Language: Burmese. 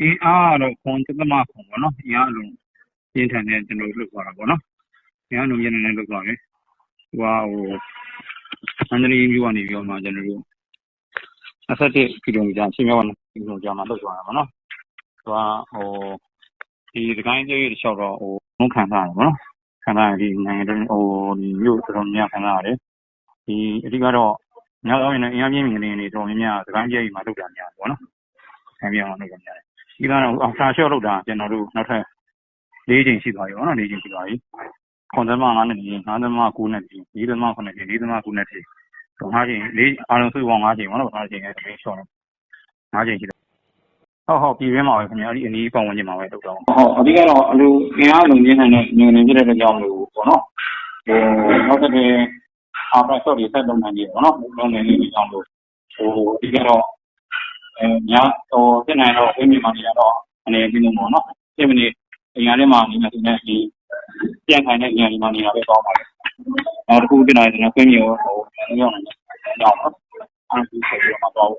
အင်းအားတော့ခွန်သက်သမခွန်ပေါ့နော်အင်းအားလုံးပြင်းထန်တဲ့ကျွန်တော်တို့လောက်သွားတာပေါ့နော်အင်းအားလုံးပြင်းထန်တဲ့လောက်သွားတယ်ဟိုဟာဟိုအန်ဒရီမျိုးကနေပြီးတော့မှကျွန်တော်တို့27ကီလိုမီတာချင်းမြောက်ကီလိုမီတာမှာလောက်သွားတာပေါ့နော်ဟိုဟာဟိုဒီဒီကိုင်းကျေးရွာတစ်လျှောက်တော့ဟိုမုန်းခံထားတယ်ပေါ့နော်ခံထားတယ်ဒီနိုင်ငံတော်ဟိုဒီမြို့တော်တော်များခံထားရတယ်ဒီအဓိကတော့ညောင်းရင်လည်းအင်အားပြင်းမြင်နေနေတော်များများဒီကိုင်းကျေးရွာမှာလောက်တာများတယ်ပေါ့နော်ခံပြအောင်လောက်တာများတယ် ဒီကတော့အောင်စာလျှော့လောက်တာကျွန်တော်တို့နောက်ထပ်၄ချိန်ရှိသွားပြီပေါ့နော်၄ချိန်ရှိသွားပြီခွန်သမ9နဲ့ဒီ9သမ9နဲ့ဒီ4သမ9နဲ့ဒီ4သမ9နဲ့ဒီတော့၅ချိန်၄အားလုံးစုပေါင်း၅ချိန်ပေါ့နော်၅ချိန်နဲ့ဒီလျှော့တော့၅ချိန်ရှိတယ်ဟုတ်ဟုတ်ပြည်ရင်းမှာပဲခင်ဗျာအဲ့ဒီအနီးပတ်ဝန်းကျင်မှာပဲလောက်တော့ဟုတ်အဓိကတော့အလိုအင်အားလုံးရင်းနေတဲ့ညနေဖြစ်တဲ့ကြောင်းလို့ပေါ့နော်ဟိုနောက်တစ်နေ့အာဖက်ဆော့ဒီဆက်လုံးနိုင်ပြီပေါ့နော်လုံးနေနေကြောင်းလို့ဟိုအဓိကတော့အဲ ညာဟိုဖြစ်နိုင်တော့ဝင်းမြမှာနေရတော့အနေနဲ့ပြီးလို့ပေါ့နော်ဒီမနေ့အင်အားထဲမှာနေနေတယ်ဒီပြန်ခိုင်တဲ့ညနေမှာနေတာပဲကောင်းပါလေနောက်တစ်ခုဖြစ်နိုင်တယ်ကွင်းမြေဟိုရောက်နေတယ်ကြောင်းနော်အဲ့ဒီဆက်ပြီးတော့မှာတော့